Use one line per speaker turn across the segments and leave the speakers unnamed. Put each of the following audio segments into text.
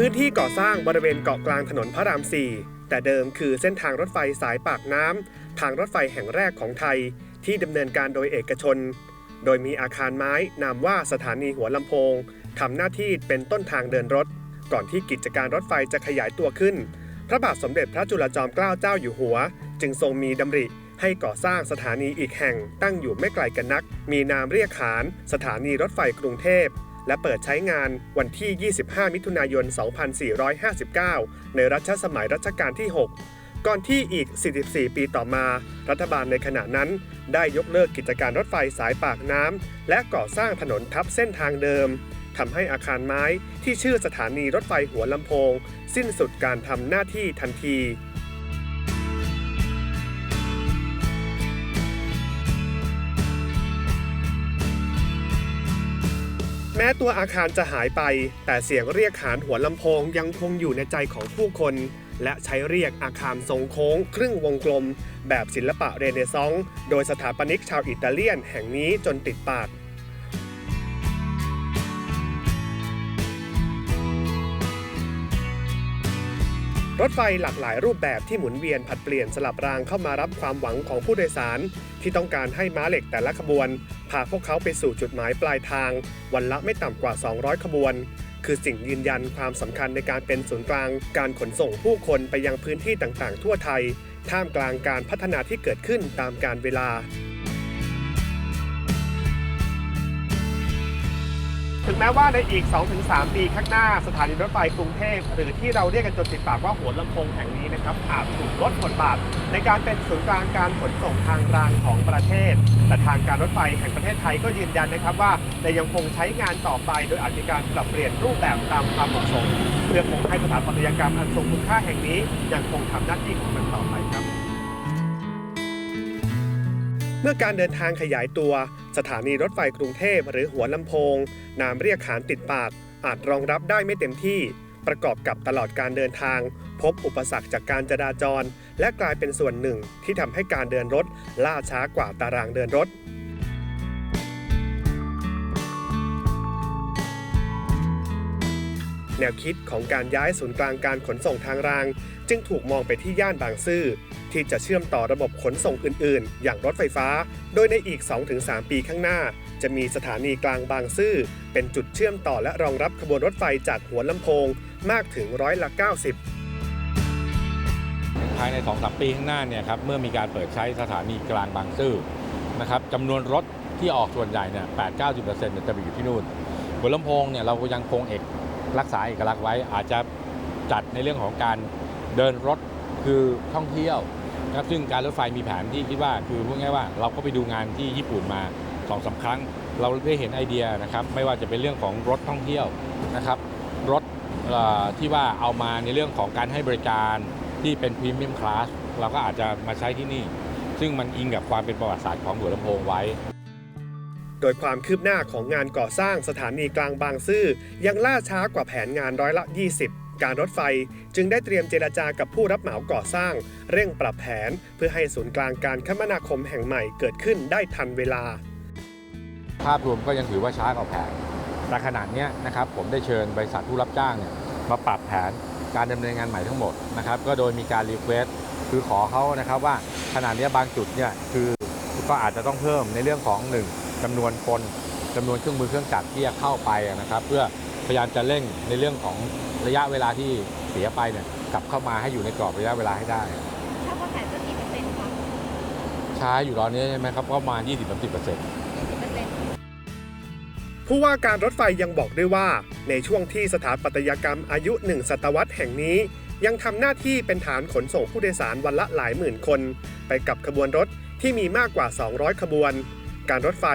พื้นที่ก่อสร้างบริเวณเกาะกลางถนนพระราม 4 แต่เดิมคือเส้นทางรถไฟสายปากน้ำทางรถไฟแห่งแรกของไทย ที่ดำเนินการโดยเอกชน โดยมีอาคารไม้นามว่าสถานีหัวลำโพงทำหน้าที่เป็นต้นทางเดินรถ ก่อนที่กิจการรถไฟจะขยายตัวขึ้น พระบาทสมเด็จพระจุลจอมเกล้าเจ้าอยู่หัว จึงทรงมีดำริให้ก่อสร้างสถานีอีกแห่งตั้งอยู่ไม่ไกลกันนัก มีนามเรียกขาน สถานีรถไฟกรุงเทพ และเปิดใช้งานวันที่ 25 มิถุนายน 2459 ในรัชสมัยรัชกาลที่ 6 ก่อนที่อีก 44 ปีต่อมา รัฐบาลในขณะนั้น ได้ยกเลิกกิจการรถไฟสายปากน้ำ และก่อสร้างถนนทับเส้นทางเดิมทำให้อาคารไม้ที่ชื่อสถานีรถไฟหัวลำโพง สิ้นสุดการทำหน้าที่ทันที แม้ตัวอาคารจะหายไป แต่เสียงเรียกขานหัวลำโพงยังคงอยู่ในใจของผู้คน และใช้เรียกอาคารทรงโค้ง ครึ่งวงกลม แบบศิลปะเรเนซองส์โดยสถาปนิกชาวอิตาเลียนแห่งนี้จนติดปาก รถไฟหลากหลายรูปแบบที่หมุนเวียนผัดเปลี่ยนสลับรางเข้ามารับความหวังของผู้โดยสาร ที่ต้องการให้ม้าเหล็กแต่ละขบวน พาพวกเขาไปสู่จุดหมายปลายทาง วันละไม่ต่ำกว่า 200 ขบวน คือสิ่งยืนยันความสำคัญในการเป็นศูนย์กลาง การขนส่งผู้คนไปยังพื้นที่ต่างๆ ทั่วไทย ท่ามกลางการพัฒนาที่เกิดขึ้นตามการเวลา ถึงแม้ว่าในอีก 2-3 ปีข้างหน้าสถานีรถไฟกรุงเทพหรือที่เราเรียกกันจนติดปากว่าหัวลำโพงแห่งนี้นะครับอาจถูกลดบทบาทในการเป็นศูนย์กลางการขนส่งทางรางของประเทศ แต่ทางการรถไฟแห่งประเทศไทยก็ยืนยันนะครับว่าจะยังคงใช้งานต่อไป โดยอาจมีการปรับเปลี่ยนรูปแบบตามความเหมาะสมเพื่อคงให้สถาปัตยกรรมอันทรงคุณค่าแห่งนี้ยังคงทำหน้าที่ของมันต่อไปครับ เมื่อการเดินทางขยายตัว สถานีรถไฟกรุงเทพหรือหัวลำโพง นามเรียกขานติดปาก อาจรองรับได้ไม่เต็มที่ ประกอบกับตลอดการเดินทาง พบอุปสรรคจากการจราจร และกลายเป็นส่วนหนึ่งที่ทำให้การเดินรถ ล่าช้ากว่าตารางเดินรถแนวคิดของการย้ายศูนย์กลางการขนส่งทางราง จึงถูกมองไปที่ย่านบางซื่อ ที่จะเชื่อมต่อระบบขนส่งอื่น ๆ อย่างรถไฟฟ้า โดยในอีก 2-3 ปีข้างหน้า จะมีสถานีกลางบางซื่อ เป็นจุดเชื่อมต่อและรองรับขบวนรถไฟจากหัวลำโพงมากถึงร้อยละ 90
ภายใน2อสปีข้างหน้าเนี่ยครับเมื่อมีการเปิดใช้สถานีกลางบางซื่อนะครับจำนวนรถที่ออกส่วนใหญ่เนี่ยแปดเก้าสิบเปอร์เซ็นต์จะไปอยู่ที่นู่นหัวลำโพงเนี่ยเราก็ยังคงเอกรักษาเอกลักษณ์ไว้ อาจจะจัดในเรื่องของการเดินรถคือท่องเที่ยว นะครับซึ่งการรถไฟมีแผนที่คิดว่าคือพูดง่ายว่าเราก็ไปดูงานที่ญี่ปุ่นมาสองสาครั้ง เราได้เห็นไอเดียนะครับไม่ว่าจะเป็นเรื่องของรถท่องเที่ยวนะครับรถที่ว่าเอามาในเรื่องของการให้บริการที่เป็นพรีเมียมคลาสเราก็อาจจะมาใช้ที่นี่ ซึ่งมันอิงกับความเป็นประวัติศาสตร์ของหัวลำโพงไว้
โดยความคืบหน้าของงานก่อสร้างสถานีกลางบางซื่อยังล่าช้ากว่าแผนงานร้อยละ 20 การรถไฟจึงได้เตรียมเจรจากับผู้รับเหมาก่อสร้าง เร่งปรับแผนเพื่อให้ศูนย์กลางการคมนาคมแห่งใหม่เกิดขึ้นได้ทันเวลา
ภาพรวมก็ยังถือว่าช้ากว่าแผนแต่ขนาดนี้นะครับผมได้เชิญบริษัทผู้รับจ้างเนี่ยมาปรับแผนการดำเนินงานใหม่ทั้งหมดนะครับก็โดยมีการรีเควสคือขอเขานะครับว่าขนาดนี้บางจุดเนี่ยคือก็อาจจะต้องเพิ่มในเรื่องของหนึ่งจำนวนคนจำนวนเครื่องมือเครื่องจักรที่จะเข้าไปนะครับ เพื่อพยายามจะเร่งในเรื่องของ ระยะเวลาที่เสียไปเนี่ยกลับเข้ามาให้อยู่ในกรอบระยะเวลาให้ได้
ถ้าว่าแผนจะกี่เปอร์เซ็นต์คะ
ช้าอยู่ตอนนี้ใช่ไหมครับก็ประมาณ 20-30%
ยี่สิบเปอร์เซ็นต์
ผู้ว่าการรถไฟยังบอกด้วยว่า ในช่วงที่สถาปัตยกรรมอายุหนึ่งศตวรรษแห่งนี้ ยังทำหน้าที่เป็นฐานขนส่งผู้โดยสารวันละหลายหมื่นคน ไปกับขบวนรถที่มีมากกว่า 200 ขบวน การรถไฟ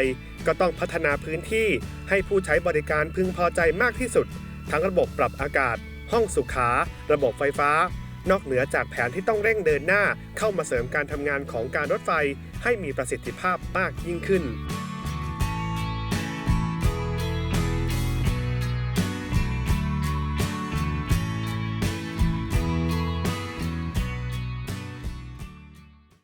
ก็ต้องพัฒนาพื้นที่ให้ผู้ใช้บริการพึงพอใจมากที่สุด ทั้งระบบปรับอากาศ ห้องสุขา ระบบไฟฟ้า นอกเหนือจากแผนที่ต้องเร่งเดินหน้าเข้ามาเสริมการทำงานของการรถไฟให้มีประสิทธิภาพมากยิ่งขึ้น